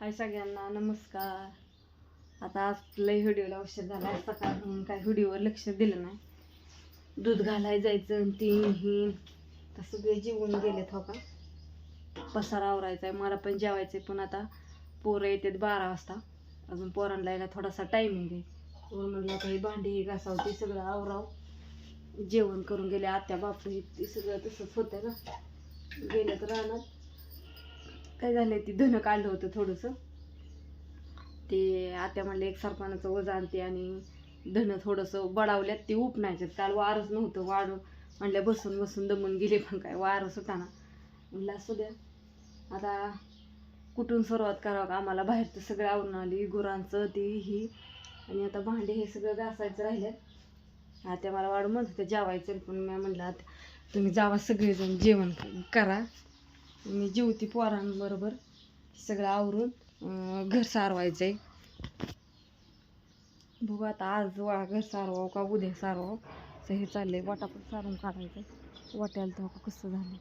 हाय सगळ्यांना नमस्कार. आता आज लय व्हिडिओला औषध झाला आहे सकाळपासून काय व्हिडिओवर लक्ष दिलं नाही. दूध घालाय जायचं तीन हिन तर सगळे जेवून गेलेत हो का? पसारा आवरायचा आहे मला पण जेवायचं आहे पण आता पोरं येतात बारा वाजता. अजून पोरांना यायला थोडासा टायमिंग आहे. हो, पोर म्हटलं आता ही भांडी ही घासावं ते सगळं आवराव. जेवण करून गेले आत्या बापू हे ते सगळं तसंच होतं ना. गेलं तर राहणार काय झालंय ती धनं काढलं होतं थोडंसं. ते आत्या म्हणलं एक सरपणाचं वजन आणते आणि धनं थोडंसं बडावल्यात ते उपणायच्यात काल वारच नव्हतं वाढ म्हणल्या बसून बसून दमून गेले पण काय वारच होता ना. म्हणलं असू द्या. आता कुठून सुरुवात करावं का? आम्हाला बाहेरचं सगळं आवरून आली गुरांचं ती ही. आणि आता भांडे हे सगळं घासायचं राहिल्यात. आत्या मला वाढ म्हणत होत्या जेवायचं. पण मी म्हणलं आता तुम्ही जावा सगळेजण जेवण करा. मी जेवती पोरांबरोबर. सगळं आवरून घर सारवायचं आहे बघू आता आज वा घर सारवावं का उद्या सारवावं? असं हे चाललंय वाटा पण सारून काढायचं वाट्याला तर कसं झालं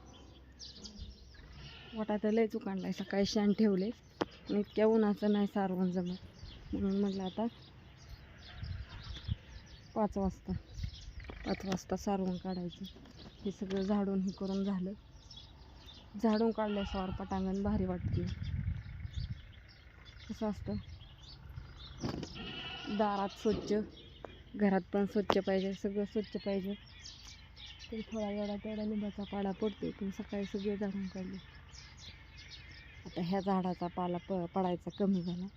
वाटा तर लय चुकाणलाय सकाळी शान ठेवले आणि इतक्या उन्हाचं नाही सारवून जमत. म्हणून म्हटलं आता पाच वाजता पाच वाजता सारवून काढायचं. हे सगळं झाडून हे करून झालं. झाडून काढल्याशिवाय पटांगण भारी वाटते कसं असतं? दारात स्वच्छ घरात पण स्वच्छ पाहिजे सगळं स्वच्छ पाहिजे. तरी थोडा एवढा तेवढा लिंबाचा पाला पडतो पण सकाळी सगळे झाडून काढले. आता ह्या झाडाचा पाला प पडायचा कमी झाला.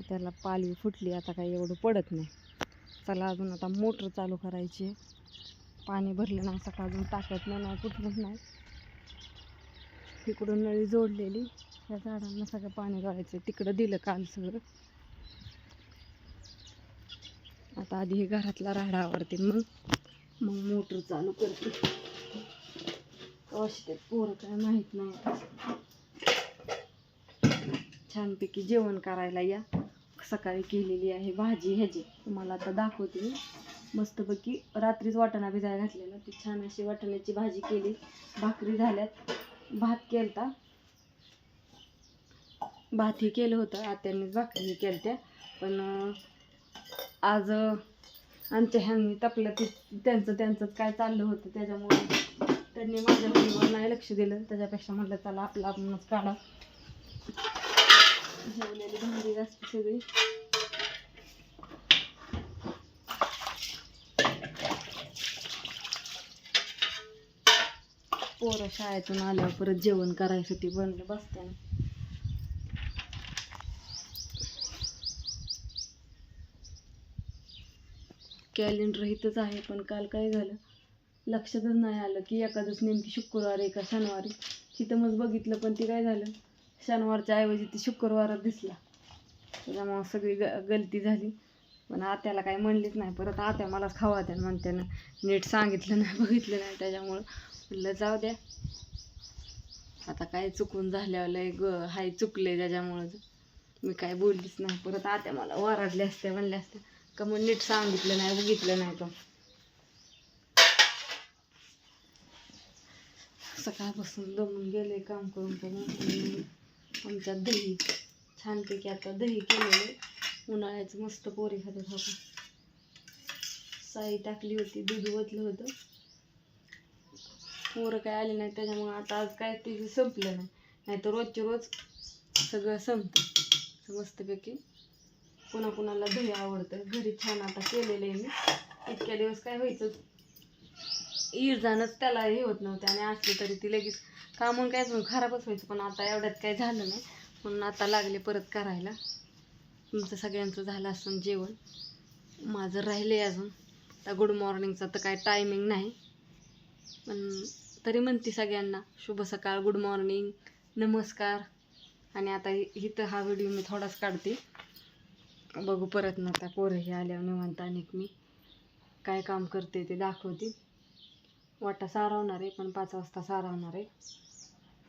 त्याला पालवी फुटली आता काही एवढं पडत नाही. चला अजून आता मोटर चालू करायची पाणी भरलं नाही सकाळ अजून टाकत नाही नाही कुठलंच नाही. तिकडून नळी जोडलेली. या झाडांना सगळं पाणी घालायचं. तिकडं दिलं काल सगळं. आता आधी हे घरातला राडा आवडते मग मग मोटर चालू करते. कशी ते पोरं काय माहीत नाही. छानपैकी जेवण करायला या. सकाळी केलेली आहे भाजी ह्याची. तुम्हाला आता दाखवते मी. मस्तपैकी रात्रीच वाटाणा भिजायला घातलेला. ती छान अशी वाटाण्याची भाजी केली. भाकरी झाल्यात. भात केलता. भातही केलं होतं आत्यांनी भाकरी केलत्या. पण आज आमच्या ह्यांनी तपलं ते त्यांचं त्यांचंच काय चाललं होतं त्याच्यामुळे त्यांनी माझ्या मुलीवर नाही लक्ष दिलं. त्याच्यापेक्षा म्हटलं चला आपलं आपणच काढा. जेवलेली भांडी असते सगळी. पोरं शाळेतून आल्यावर परत जेवण करायसाठी बनलं बसते ना कॅलेंडर इथंच आहे पण काल काय झालं? लक्षातच नाही आलं की एखादच नेमकी शुक्रवार एका का शनिवारी तिथं मग बघितलं पण ते काय झालं? शनिवारच्या ऐवजी ते शुक्रवारच दिसला. त्याच्यामुळं सगळी ग गलती झाली. पण आत्याला काही म्हणलीच नाही. परत आत्या मलाच खावा त्या म्हणते नीट सांगितलं नाही बघितलं नाही त्याच्यामुळं. म्हणलं जाऊ द्या. आता काय चुकून झाल्यावर लय ग हाय चुकले त्याच्यामुळं. मी काय बोललीच नाही. परत आत्या मला ओरडल्या असते म्हणले असते का मग नीट सांगितलं नाही बघितलं नाही का सकाळपासून दमून गेले काम करून करून. आणि आमच्यात दही छानपैकी आता दही केलेले उन्हाळ्याचं मस्त पोरी खात होतं साई टाकली होती दूध ओतलं होतं. पोरं काय आले नाही त्याच्यामुळे आता आज काय ते संपलं नाही. नाहीतर तर रोजचे रोज सगळं संपतं. मस्तपैकी कुणा कुणाला दही आवडतं. घरी छान आता केलेलं आहे मी. इतक्या दिवस काय व्हायचं? इरजानच त्याला हे होत नव्हते आणि असले तरी ती लगेच कामून काय अजून खराबच व्हायचं पण आता एवढ्यात काही झालं नाही. म्हणून आता लागले परत करायला. तुमचं सगळ्यांचं झालं असं जेवण. माझं राहिले अजून. आता गुड मॉर्निंगचा तर काय टायमिंग नाही. पण तरी म्हणते सगळ्यांना शुभ सकाळ गुड मॉर्निंग नमस्कार. आणि आता इथं हा व्हिडिओ मी थोडाच काढते. बघू परत ना आता पोरं हे आल्यावर निवांत आणि मी काय काम करते ते दाखवते. वाटा सारवणार आहे पण पाच वाजता सारवणार आहे.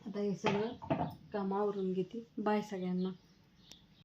आता हे सगळं काम आवरून घेते. बाय सगळ्यांना.